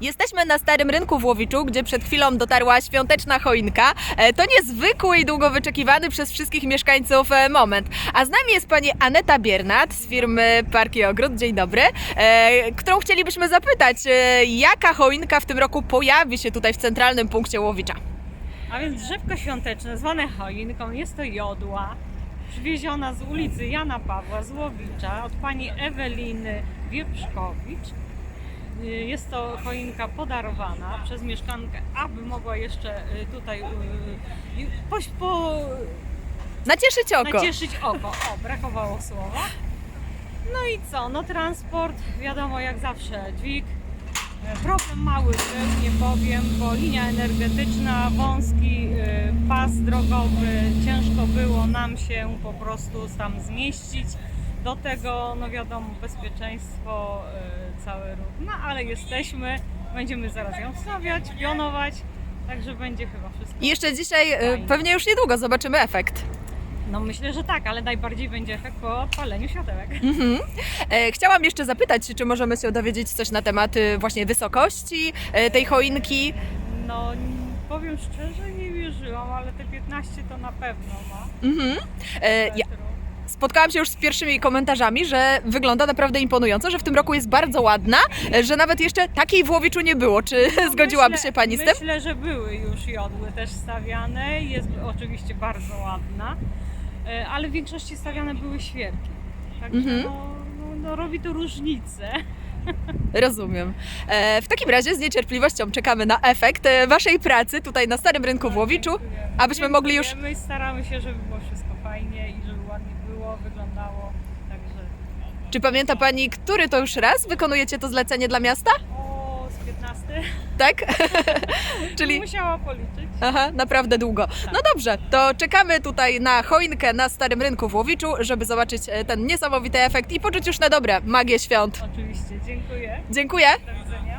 Jesteśmy na Starym Rynku w Łowiczu, gdzie przed chwilą dotarła świąteczna choinka. E, To niezwykły i długo wyczekiwany przez wszystkich mieszkańców e, moment. A z nami jest pani Aneta Biernat z firmy Park i Ogród. Dzień dobry. E, Którą chcielibyśmy zapytać, jaka choinka w tym roku pojawi się tutaj w centralnym punkcie Łowicza? A więc drzewko świąteczne zwane choinką jest to jodła, przywieziona z ulicy Jana Pawła z Łowicza od pani Eweliny Wieprzkowicz. Y, Jest to choinka podarowana przez mieszkankę, aby mogła jeszcze y, tutaj y, po, Nacieszyć oko. nacieszyć oko. O, brakowało słowa. No i co? No transport, wiadomo jak zawsze, dźwig. E, Problem mały był, nie powiem, bo linia energetyczna, wąski pas drogowy, ciężko było nam się po prostu tam zmieścić. Do tego, no wiadomo, bezpieczeństwo, y, cały ruch. No ale jesteśmy, będziemy zaraz ją wstawiać, pionować, także będzie chyba wszystko. I jeszcze dzisiaj, e, Fajnie. pewnie już niedługo zobaczymy efekt. No myślę, że tak, ale najbardziej będzie efekt po odpaleniu światełek. Mhm. E, Chciałam jeszcze zapytać, czy możemy się dowiedzieć coś na temat e, właśnie wysokości e, tej choinki. No powiem szczerze, nie wierzyłam, ale te 15 to na pewno ma. Mhm. E, Ja. Spotkałam się już z pierwszymi komentarzami, że wygląda naprawdę imponująco, że w tym roku jest bardzo ładna, że nawet jeszcze takiej w Łowiczu nie było. Czy No, zgodziłaby myślę- się Pani z tym? Myślę, że były już jodły też stawiane. Jest oczywiście bardzo ładna, e, ale w większości stawiane były świerki. Także Mhm. no, no, no, robi to różnicę. Rozumiem. E, W takim razie z niecierpliwością czekamy na efekt e, Waszej pracy tutaj na Starym Rynku w Łowiczu. Dziękujemy. abyśmy mogli już- i staramy się, żeby było wszystko fajnie i żeby ładnie było, wyglądało. Także Czy pamięta Pani, który to już raz wykonujecie to zlecenie dla miasta? o, z 15 Tak? Czyli... musiała policzyć. Aha, naprawdę długo. No dobrze, to czekamy tutaj na choinkę na Starym Rynku w Łowiczu, żeby zobaczyć e, ten niesamowity efekt i poczuć już na dobre magię świąt. Oczywiście, dziękuję. Dziękuję. Do widzenia.